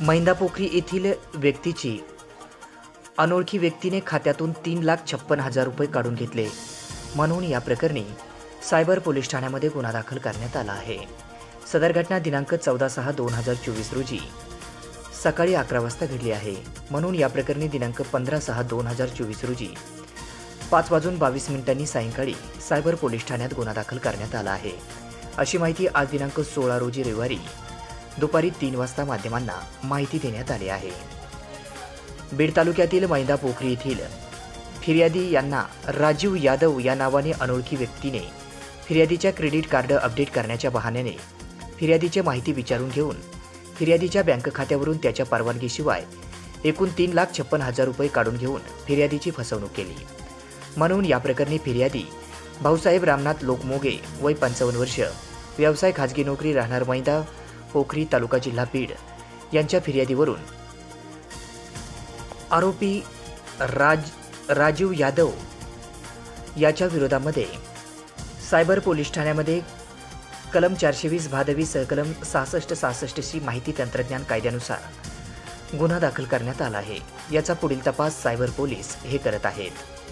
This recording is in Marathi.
मैंदापोखरी येथील व्यक्तीची अनोळखी व्यक्तीने खात्यातून तीन लाख छप्पन हजार रुपये काढून घेतले. म्हणून या प्रकरणी सायबर पोलीस ठाण्यामध्ये गुन्हा दाखल करण्यात आला आहे. सदर घटना दिनांक चौदा सहा दोन हजार चोवीस रोजी सकाळी अकरा वाजता घडली आहे. म्हणून या प्रकरणी दिनांक पंधरा सहा दोन हजार चोवीस रोजी पाच वाजून बावीस मिनिटांनी सायंकाळी सायबर पोलीस ठाण्यात गुन्हा दाखल करण्यात आला आहे. अशी माहिती आज दिनांक सोळा रोजी रविवारी दुपारी तीन वाजता माध्यमांना माहिती देण्यात आली आहे. बीड तालुक्यातील मैदा पोखरी येथील फिर्यादी यांना राजीव यादव या नावाने अनोळखी व्यक्तीने फिर्यादीच्या क्रेडिट कार्ड अपडेट करण्याच्या बहाण्याने फिर्यादीची माहिती विचारून घेऊन फिर्यादीच्या बँक खात्यावरून त्याच्या परवानगीशिवाय एकूण तीन लाख छप्पन हजार रुपये काढून घेऊन फिर्यादीची फसवणूक केली. म्हणून या प्रकरणी फिर्यादी भाऊसाहेब रामनाथ लोकमोगे वय पंचावन्न वर्ष व्यवसाय खाजगी नोकरी राहणार मैदा पोखरी तालुका जिल्हा बीड यांच्या फिर्यादीवरून. आरोपी राज राजीव यादव याच्या विरोधामध्ये सायबर पोलीस ठाण्यामध्ये कलम चारशे वीस भादवी सहकलम सहासष्ट सहासष्टशी माहिती तंत्रज्ञान कायद्यानुसार गुन्हा दाखल करण्यात आला आहे. याचा पुढील तपास सायबर पोलीस हे करत आहेत.